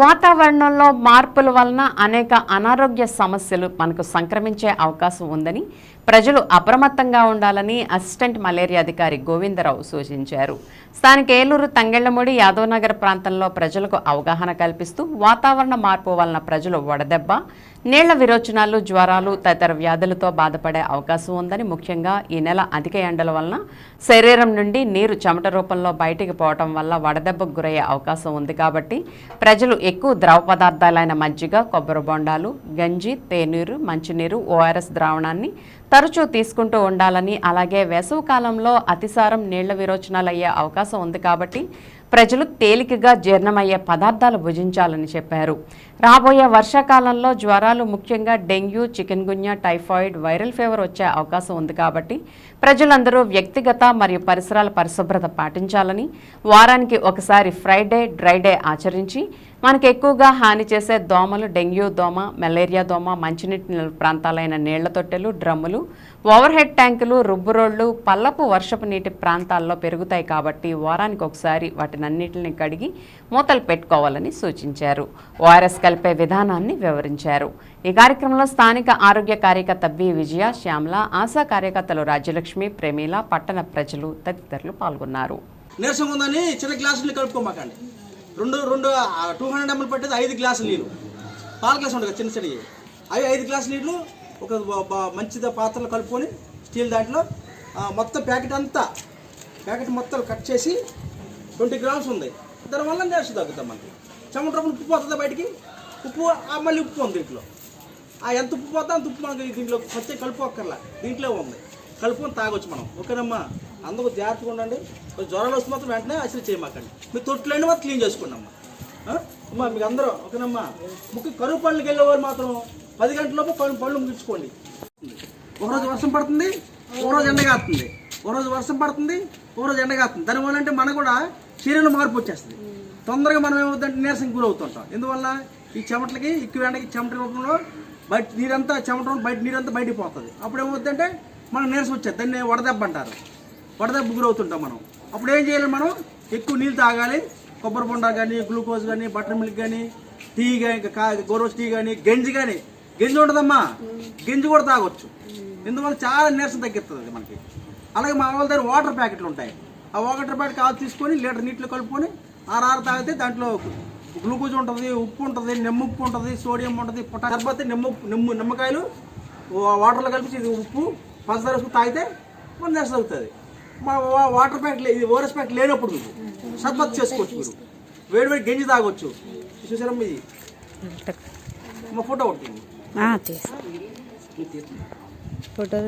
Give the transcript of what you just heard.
వాతావరణంలో మార్పుల వలన అనేక అనారోగ్య సమస్యలు మనకు సంక్రమించే అవకాశం ఉందని ప్రజలు అప్రమత్తంగా ఉండాలని అసిస్టెంట్ మలేరియా అధికారి గోవిందరావు సూచించారు. స్థానిక ఏలూరు తంగెళ్ళమూడి యాదవనగర్ ప్రాంతంలో ప్రజలకు అవగాహన కల్పిస్తూ వాతావరణ మార్పు వలన ప్రజలు వడదెబ్బ నీళ్ళ విరోచనాలు జ్వరాలు తదితర వ్యాధులతో బాధపడే అవకాశం ఉందని ముఖ్యంగా ఈ నెల అధిక ఎండల వలన శరీరం నుండి నీరు చెమట రూపంలో బయటికి పోవటం వల్ల వడదెబ్బకు గురయ్యే అవకాశం ఉంది కాబట్టి ప్రజలు ఎక్కువ ద్రవ పదార్థాలైన మజ్జిగ కొబ్బరి బొండాలు గంజి తేనీరు మంచినీరు ఓఆర్ఎస్ ద్రావణాన్ని తరచూ తీసుకుంటూ ఉండాలని అలాగే వేసవి కాలంలో అతిసారం నీళ్ళ విరోచనాలు అయ్యే అవకాశం ఉంది కాబట్టి ప్రజలు తేలికగా జీర్ణమయ్యే పదార్థాలు భుజించాలని చెప్పారు. రాబోయే వర్షాకాలంలో జ్వరాలు ముఖ్యంగా dengue chikungunya typhoid viral fever వచ్చే అవకాశం ఉంది కాబట్టి ప్రజలందరూ వ్యక్తిగత మరియు పరిసరాల పరిశుభ్రత పాటించాలని వారానికి ఒకసారి ఫ్రైడే డ్రైడే ఆచరించి మనకు ఎక్కువగా హాని చేసే దోమలు డెంగ్యూ దోమ మలేరియా దోమ మంచినీటి నిల్వ ప్రాంతాలైన నీళ్ళ తొట్టెలు డ్రమ్ములు ఓవర్ హెడ్ ట్యాంకులు రుబ్బురోళ్ళు పల్లపు వర్షపు నీటి ప్రాంతాల్లో పెరుగుతాయి కాబట్టి వారానికి ఒకసారి వాటినన్నిటిని కడిగి మూతలు పెట్టుకోవాలని సూచించారు. ఓఆర్ఎస్ కలిపే విధానాన్ని వివరించారు. ఈ కార్యక్రమంలో స్థానిక ఆరోగ్య కార్యకర్త బి. విజయ శ్యామల ఆశా కార్యకర్తలు రాజ్యలక్ష్మి ప్రమీల పట్టణ ప్రజలు తదితరులు పాల్గొన్నారు. నీరసంగా ఉందని చిన్న గ్లాసులు కలుపుకోమాకండి. రెండు రెండు టూ హండ్రెడ్ ఎంఎల్ పట్టేది ఐదు గ్లాసులు నీళ్ళు. పాల గ్లాస్ ఉండదు కదా, చిన్న చిన్నవి. అవి ఐదు గ్లాసులు నీళ్ళు ఒక బ- మంచిద పాత్రలో కలుపుకొని స్టీల్ దాంట్లో మొత్తం ప్యాకెట్ అంతా ప్యాకెట్ మొత్తం కట్ చేసి ట్వంటీ గ్రామ్స్ ఉంది. దానివల్ల నీరసం తగ్గుతాం మనకి. చెమటప్పుడు ఉప్పు పోతుందా బయటికి? ఉప్పు ఆ, మళ్ళీ ఉప్పు ఉంది దీంట్లో. ఆ ఎంత ఉప్పు పోతా అంత ఉప్పు మనకి దీంట్లో పత్తి కలుపు ఒక్కర్లా. దీంట్లో ఉంది. కలుపుకొని తాగొచ్చు మనం. ఓకేనమ్మా? అందుకు జాగ్రత్తగా ఉండండి. జ్వరాలు వస్తే మాత్రం వెంటనే అసలు చేయమాకండి. మీ తొట్లన్నీ మాత్రం క్లీన్ చేసుకోండి అమ్మా మీకు అందరూ ఓకేనమ్మా? ముఖ్య కరువు పనులకు వెళ్ళేవారు మాత్రం పది గంటలలోపు పళ్ళు పళ్ళు ముగించుకోండి. ఒకరోజు వర్షం పడుతుంది ఒకరోజు ఎండగాస్తుంది ఒకరోజు వర్షం పడుతుంది ఒకరోజు ఎండగాస్తుంది దానివల్ల అంటే మనకు కూడా శరీరంలో మార్పు వచ్చేస్తుంది. తొందరగా మనం ఏమవుతుందంటే నీరసం గురవుతుంటాం. ఎందువల్ల? ఈ చెమటలకి ఎక్కువ ఎండకి చెమట రూపంలో బయట నీరంతా చెమట బయట నీరంతా బయటికి పోతుంది. అప్పుడు ఏమవుతుందంటే మనకు నీరసం వచ్చేది. దాన్ని వడదెబ్బ అంటారు. వడదెబ్బ గురవుతుంటాం మనం. అప్పుడు ఏం చేయాలి మనం? ఎక్కువ నీళ్ళు తాగాలి. కొబ్బరి బొండ కానీ గ్లూకోజ్ కానీ బటర్ మిల్క్ కానీ టీ కానీ గోరోజ్ టీ కానీ గంజి కానీ గంజి ఉంటుందమ్మా. గంజి కూడా తాగొచ్చు. ఎందువల్ల చాలా నీరసం తగ్గిస్తుంది మనకి. అలాగే మా వాళ్ళ దగ్గర వాటర్ ప్యాకెట్లు ఉంటాయి. ఆ వాటర్ ప్యాకెట్ కాదు తీసుకొని లీటర్ నీటిలో కలుపుకొని ఆరు తాగితే దాంట్లో గ్లూకోజ్ ఉంటుంది ఉప్పు ఉంటుంది నిమ్మ ఉప్పు ఉంటుంది సోడియం ఉంటుంది పొట్ట తర్వాత నిమ్మ నిమ్మ నిమ్మకాయలు వాటర్లో కలిపి ఉప్పు పంచదార తాగితే మన నీరసం తగ్గుతుంది. మా వాటర్ ప్యాకెట్ లే- ఇది ఓఆర్ఎస్ ప్యాకెట్ లేనప్పుడు మీకు చేసుకోవచ్చు మీరు. వేడి వేడి గంజి తాగొచ్చు. చూసారమ్మా ఇది? మా ఫోటో ఒకటి ఫోటో